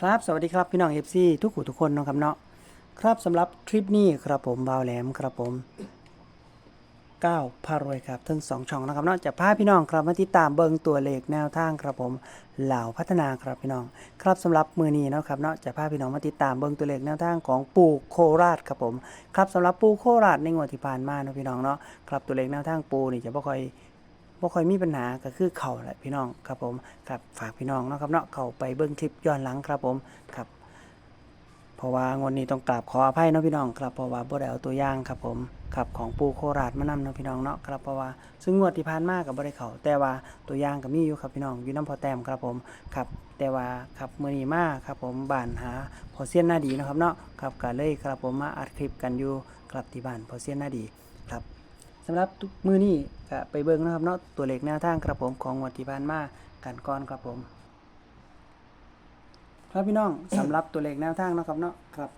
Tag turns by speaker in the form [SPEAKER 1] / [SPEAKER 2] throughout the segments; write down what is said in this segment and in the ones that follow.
[SPEAKER 1] ครับสวัสดีครับพี่น้อง FC ทุกผู้ทุกคนนะครับเนาะครับสำหรับคลิปนี้ครับผมบาวแหลมครับผมก้าวพารวยครับทั้งสองช่องนะครับเนาะจะพาพี่น้องครับมาติดตามเบิงตัวเลขแนวทางครับผมเหล่าพัฒนาครับพี่น้อง ครับสำหรับมือนี้นะครับเนาะจะพาพี่น้องมาติดตามเบิงตัวเลขแนวทางของปูโคราชครับผมครับสำหรับปูโคราชในงวดที่ผ่านมานะพี่น้องเนาะครับตัวเลขแนวทางปูนี่จะบ่ค่อย บ่ค่อยมีปัญหาก็คือเข่าแหละพี่น้องครับผมครับฝากพี่น้องเนาะครับเนาะเข้าไปเบิ่งคลิปย้อนหลังครับผมครับเพราะว่างวดนี้ต้องกราบขออภัยเนาะพี่น้องครับเพราะว่าบ่ได้เอาตัวอย่างครับผมครับของปูโคราชมานำเนาะพี่น้องเนาะครับเพราะว่าซึ่งงวดที่ผ่านมาก็บ่ได้เข้าแต่ว่าตัวอย่างก็มีอยู่ครับพี่น้องอยู่น้ำพอแต้มครับผมครับแต่ว่าครับมื้อนี้มาครับผมบ้านหาพอเซียนหน้าดีนะครับเนาะครับก็เลยครับผมมาอัดคลิปกันอยู่ครับที่บ้านพอเซียนหน้าดี สำหรับทุกมือนี้ก็ไปเบิ่งนะครับเนาะตัวเลขแนวทางครับผมของวัดที่ผ่านมากันก่อนครับผม ครับพี่น้องสำหรับตัวเลขแนวทางนะครับเนาะครับ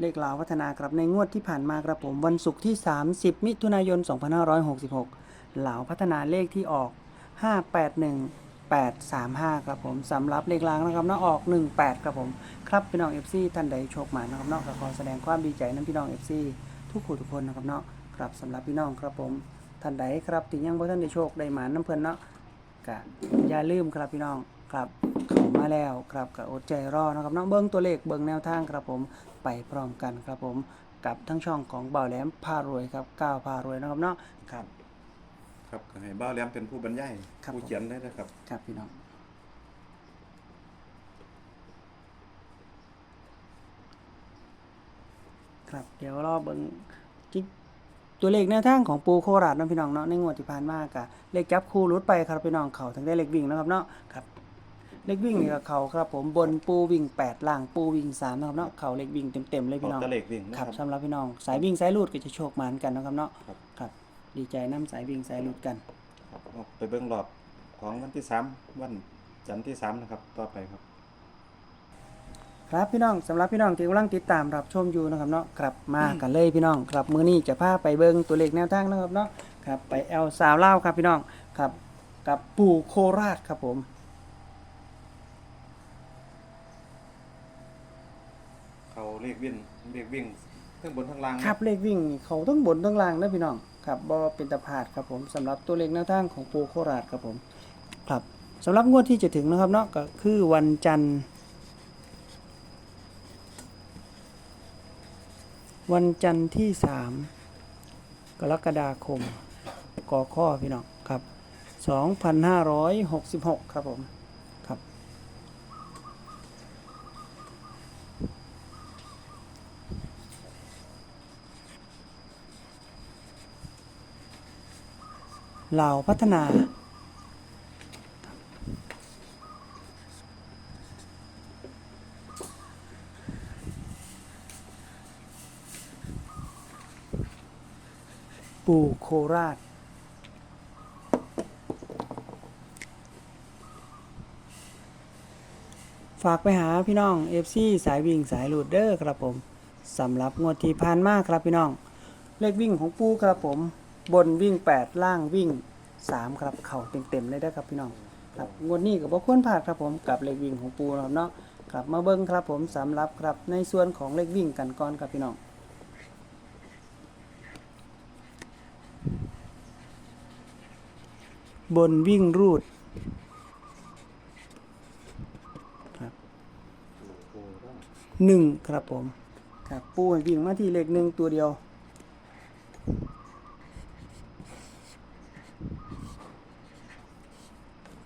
[SPEAKER 1] เลขลาวพัฒนาครับในงวดที่ผ่านมาครับผมวันศุกร์ที่ 30 มิถุนายน 2566ลาวพัฒนาเลขที่ออก 581 835 ครับผมสำหรับเลขลางนะครับเนาะออก 18 ครับผม ครับพี่น้อง FC ท่านใดโชคหมานะครับเนาะก็ขอแสดงความดีใจนั้นพี่น้อง FC ทุกผู้ทุกคนนะครับเนาะ ครับสำหรับพี่น้องครับผมท่านใดครับที่ยังบ่ท่านได้โชคได้หมาน้ำเพิ่นเนาะก็อย่าลืมครับพี่น้องครับเข้ามาแล้วครับก็อดใจรอนะครับเนาะเบิ่งตัวเลขเบิ่งแนวทางครับผมไปพร้อมกันครับผมกับทั้งช่องของเบาแหลมพารวยครับก้าวพารวยนะครับเนาะครับ
[SPEAKER 2] ครับก็ให้บ้าวแหลมเป็นผู้บรรยาย
[SPEAKER 1] ครับ
[SPEAKER 2] ผู้เขียนได้นะครับ
[SPEAKER 1] ครับพี่น้องครับเดี๋ยวรอเบิ่งจิ ตัวเลขแนวทางของปูโคราชเนาะพี่น้องเนาะในงวดที่ผ่านมากะเลขจับคู่รุดไปครับพี่น้องเขาทั้งได้เลขวิ่งนะครับเนาะครับเลขวิ่งนี่ก็เขาครับผมบนปูวิ่งแปดล่างปูวิ่งสามนะครับเนาะเขาเลขวิ่งเต็มๆเลย
[SPEAKER 2] อ
[SPEAKER 1] พี่
[SPEAKER 2] อก
[SPEAKER 1] น้อง
[SPEAKER 2] ตะเลขวิ่งนะ
[SPEAKER 1] ค
[SPEAKER 2] ค
[SPEAKER 1] รั
[SPEAKER 2] รั
[SPEAKER 1] บบสำหรับพี่น้องสายวิ่งสายลูดก็จะโชคหมานกันนะครับเนาะ
[SPEAKER 2] ครับ
[SPEAKER 1] ครับดีใจน้ำสายวิ่งสายลูดกัน
[SPEAKER 2] ครับออกไปเบิ่งรอบของวันที่สามวันจันทร์ที่สามนะครับ ต่อไปครับ
[SPEAKER 1] ครับพี่น้องสำหรับพี่น้องที่กำลังติดตามรับชมอยู่นะครับเนาะกลับมากันเลยพี่น้องครับมื้อนี้จะพาไปเบิ่งตัวเลขแนวทางนะครับเนาะครับไปแอลสาวเล่าวครับพี่น้องครับกับปู่โคราชครับผม
[SPEAKER 2] เขาเลขวิ่งเลขวิ่งทั้งบนทั้งล่าง
[SPEAKER 1] ครับเลขวิ่งนี่เขาทั้งบนทั้งล่างนะพี่น้องครับบ่เป็นตะพาดครับผมสำหรับตัวเลขแนวทางของปู่โคราชครับผม ครับสำหรับงวดที่จะถึงนะครับเนาะก็คือวันจันทร์ วันจันทร์ที่สามกรกฎาคมกอข้อพี่น้องครับสองพันห้าร้อยหกสิบหกครับผมครับเหล่าพัฒนา ปู่โคราช ฝากไปหาพี่น้อง FC สายวิ่งสายลูดเดอร์ครับผมสำหรับงวดที่ผ่านมาครับพี่น้อง เลขวิ่งของปูครับผม บนวิ่ง 8 ล่างวิ่ง 3 ครับ เข่าเต็มๆเลยได้ครับพี่น้องครับงวดนี้ก็บ่ควรพลาดครับผมกับเลขวิ่งของปูนะครับเนาะกลับมาเบิ้งครับผมสำหรับครับในส่วนของเลขวิ่งกันก่อนครับพี่น้อง บนวิ่งรูดครับหนึ่งครับผมครับปูวิ่งมาที่เลขหนึ่งตัวเดียว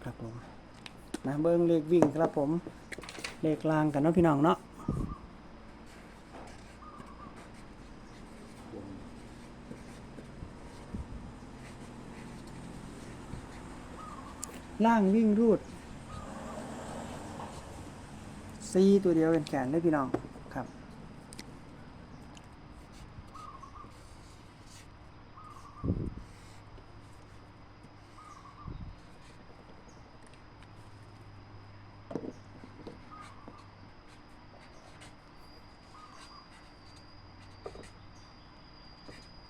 [SPEAKER 1] ครับผมนะเบิ้งเลขวิ่งครับผมเลขลางกันเนาะพี่น้องเนาะ ล่างวิ่งรูดซีตัวเดียวเป็นแขนได้พี่น้องครับ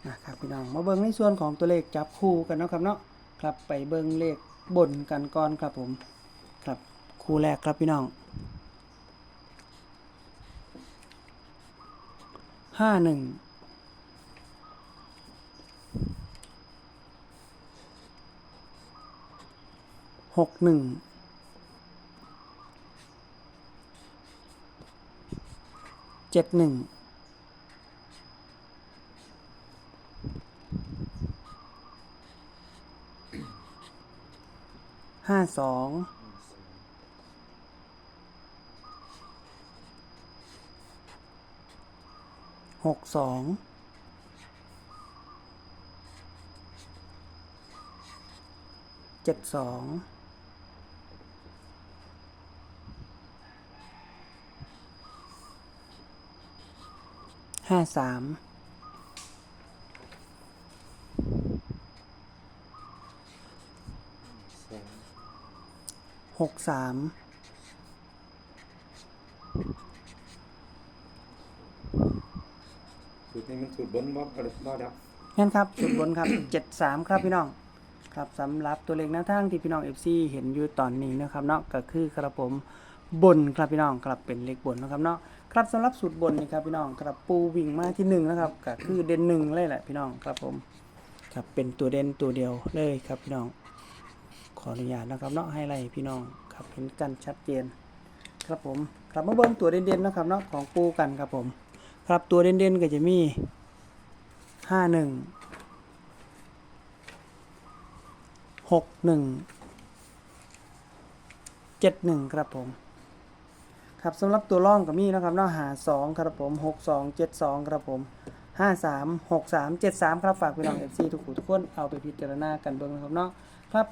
[SPEAKER 1] นะครับพี่น้อง มาเบิ่งในส่วนของตัวเลขจับคู่กันเนาะครับเนาะ ครับไปเบิ่งเลข บ่นกันก่อนครับผมครับคู่แรกครับพี่น้องห้าหนึ่งหกหนึ่งเจ็ดหนึ่ง ห้าสองหกสองเจ็ดสองห้าสาม
[SPEAKER 2] สอง
[SPEAKER 1] หกสาม
[SPEAKER 2] สูตรนี้มันสูตรบนบ่อะไรบ่ดับ
[SPEAKER 1] งั้นครับสุดบนครับเจ็ดสามครับพี่น้อง ครับสำหรับตัวเลขแนวทางที่พี่น้องเอฟซีเห็นอยู่ตอนนี้นะครับเนาะก็คือครับผมบนครับพี่น้องครับเป็นเลขบนนะครับเนาะครับสำหรับสูตรบนนี่ครับพี่น้องครับปูวิ่งมาที่หนึ่งนะครับก็คือเด่นหนึ่งเลยแหละพี่น้องครับผมครับเป็นตัวเด่นตัวเดียวเลยครับพี่น้อง ขออนุญาตนะครับเนาะให้ไล่พี่น้องครับเห็นกันชัดเจน ครับผมครับมาเบิ่งตัวเด่นๆนะครับเนาะของปูกันครับผม ครับตัวเด่นๆก็จะมีห้าหนึ่งหกหนึ่งเจ็ดหนึ่งครับผมครับสำหรับตัวร่องกับมีนะครับเนาะหาสองครับผมหกสองเจ็ดสองครับผมห้าสามหกสามเจ็ดสามครับฝากพี่น้องเอฟซีทุกผู้ทุกคนเอาไปพิจารณากันเบิ้งนะครับเนาะครับ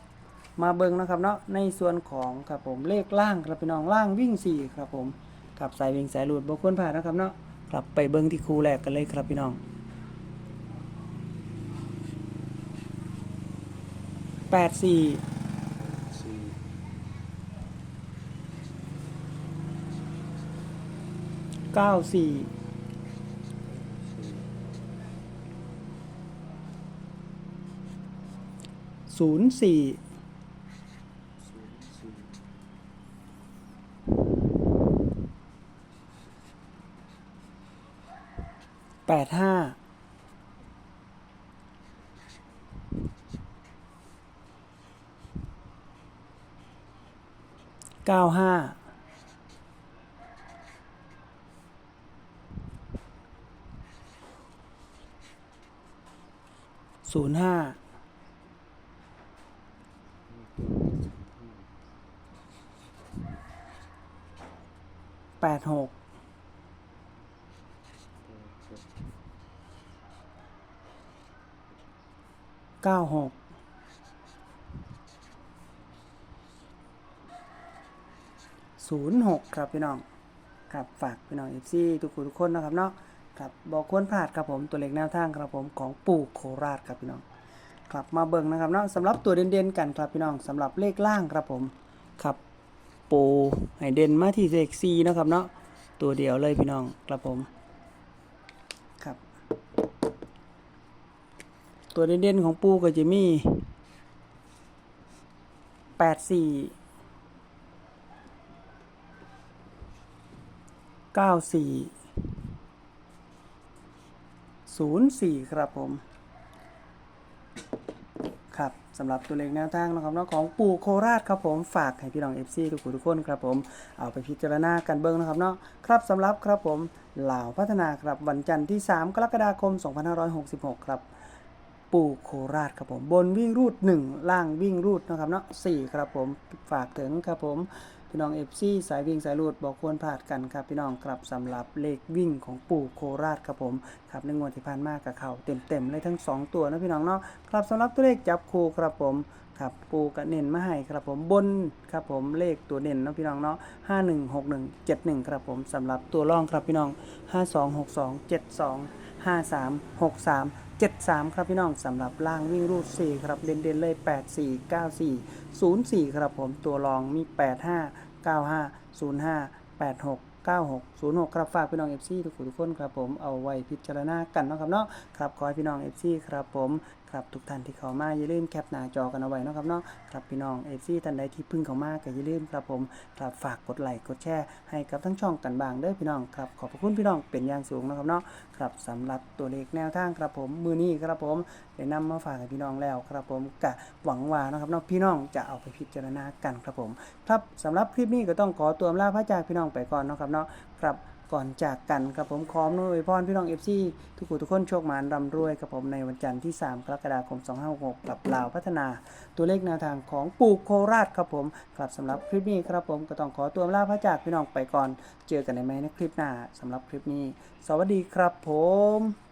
[SPEAKER 1] มาเบิ้งนะครับเนาะในส่วนของครับผมเลขล่างครับพี่น้องล่างวิ่งสี่ครับผมครับสายวิ่งสายหลุดบกควรผ่านนะครับเนาะครับไปเบิ้งที่ครูแรกกันเลยครับพี่น้องแปดสี่เก้าสี่ศูนย์สี่
[SPEAKER 2] ศูนย์สี่
[SPEAKER 1] แปดห้าเก้าห้าศูนย์ห้าแปดหก เก้าหกศูนย์หกครับพี่น้องครับฝากพี่น้องเอฟซีทุกคนทุกคนนะครับเนาะครับบอกควรพลาดครับผมตัวเล็กแนวทางครับผมของปู่โคราชครับพี่น้องครับมาเบิ่งนะครับเนาะสำหรับตัวเด่นๆกันครับพี่น้องสำหรับเลขล่างครับผมครับปูให้เด่นมาที่เลขซีนะครับเนาะตัวเดียวเลยพี่น้องครับผมครับ ตัวเด่นๆของปูก็จะมีแปดสี่เก้าสี่ศูนย์สี่ครับผม ครับสำหรับตัวเลขแนวทางนะครับเนาะของปู่โคราชครับผมฝากให้พี่น้อง FC ทุกคนทุกคนครับผมเอาไปพิจารณากันเบิ้งนะครับเนาะครับสำหรับครับผมเหล่าพัฒนาครับวันจันทร์ที่ 3 กรกฎาคม 2566 ครับ ปู่โคราชครับผม บนวิ่งรูด 1 ล่างวิ่งรูดนะครับเนาะ4ครับผมฝากถึงครับผมพี่น้องเอฟซีสายวิ่งสายรูดบอกควรพลาดกันครับพี่น้องครับสำหรับเลขวิ่งของปู่โคราชครับผมครับในงวดที่ผ่านมากับเขาเต็มๆเลยทั้ง 2 ตัวนะพี่น้องเนาะครับสำหรับตัวเลขจับคู่ครับผมครับปูกระเน้นมาให้ครับผมบนครับผมเลขตัวเด่นนะพี่น้องเนาะห้าหนึ่งหกหนึ่งเจ็ดหนึ่งครับผมสำหรับตัวร่องครับพี่น้องห้าสองหกสองเจ็ดสองห้าสามหกสาม เจ็ดสามครับพี่น้องสำหรับล่างวิ่งรูด 4 ครับเด่นเด่นเลยแปดสี่เก้าสี่ศูนย์สี่ครับผมตัวรองมีแปดห้าเก้าห้าศูนย์ห้าแปดหกเก้าหกศูนย์หกครับฝากพี่น้องเอฟซีทุกคนทุกคนครับผมเอาไว้พิจารณากันเนาะครับเนาะครับขอให้พี่น้องเอฟซีครับผมครับทุกท่านที่เข้ามาอย่าลืมแคปหน้าจอกันเอาไว้นะครับเนาะครับพี่น้องเอฟซีท่านใดที่เพิ่งเข้ามาก็อย่าลืมครับผมครับฝากกดไลค์กดแชร์ให้กับทั้งช่องกันบางเด้อพี่น้องครับขอบพระคุณพี่น้องเป็นอย่างสูงนะครับเนาะครับสำหรับตัวเลขแนวทางครับผมมือนี้ครับผมได้นำมาฝากให้พี่น้องแล้วครับผมกะหวังว่านะครับเนาะพี่น้องจะเอาไปพิจารณากันครับผม ครับสำหรับคลิปนี้ก็ต้องขอตัวลาพระจากพี่น้องไปก่อนเนาะครับเนาะครับ ก่อนจากกันครับผมขอมนุยพรพี่น้องเอฟซีทุกคนทุกคนโชคมานร่ำรวยครับผมในวันจันทร์ที่ 3 กรกฎาคม 2566กับลาวพัฒนา ตัวเลขแนวทางของปู่โคราชครับผมครับสำหรับคลิปนี้ครับผมก็ต้องขอตัวลาพระจากพี่น้องไปก่อน เจอกันในไหมในคลิปหน้าสำหรับคลิปนี้ สวัสดีครับผม